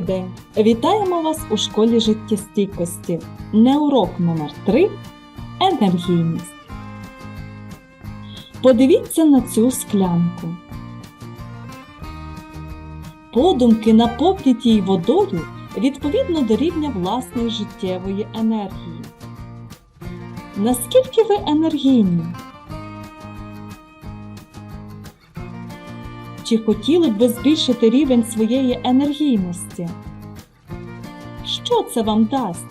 день! Вітаємо вас у школі життєстійкості. Неурок номер 3 Енергійність. Подивіться на цю склянку. Подумки наповніть її водою відповідно до рівня власної життєвої енергії. Наскільки ви енергійні? Чи хотіли б ви збільшити рівень своєї енергійності? Що це вам дасть?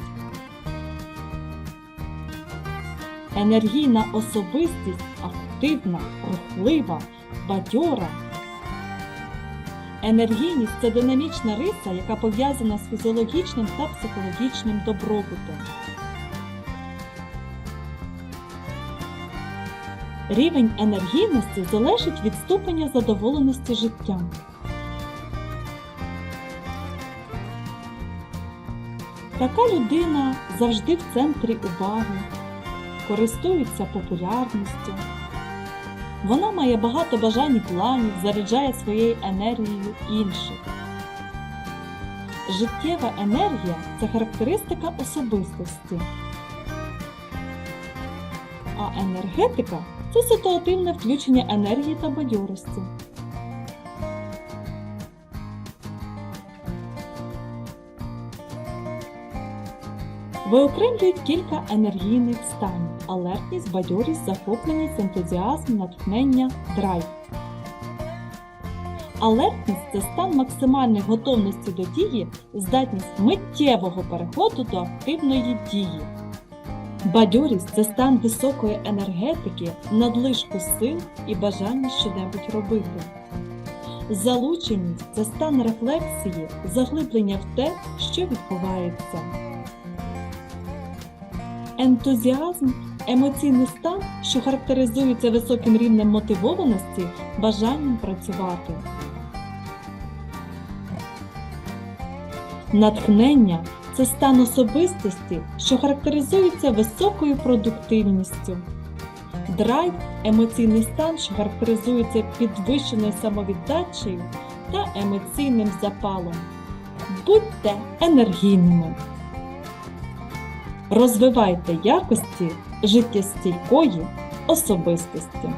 Енергійна особистість активна, рухлива, бадьора. Енергійність це динамічна риса, яка пов'язана з фізіологічним та психологічним добробутом. Рівень енергійності залежить від ступеня задоволеності життям. Така людина завжди в центрі уваги, користується популярністю. Вона має багато бажань і планів, заряджає своєю енергією інших. Життєва енергія це характеристика особистості. А енергетика це ситуативне включення енергії та бадьорості. Виокремлюють кілька енергійних станів: алертність, бадьорість, захопленість, ентузіазм, натхнення, драйв. Алертність це стан максимальної готовності до дії, здатність миттєвого переходу до активної дії. Бадьорість це стан високої енергетики, надлишку сил і бажання щонебудь робити. Залученість це стан рефлексії, заглиблення в те, що відбувається. Ентузіазм емоційний стан, що характеризується високим рівнем мотивованості, бажанням працювати. Натхнення це стан особистості, що характеризується високою продуктивністю. Драйв емоційний стан, що характеризується підвищеною самовіддачею та емоційним запалом. Будьте енергійними. Розвивайте якості життєстійкої особистості.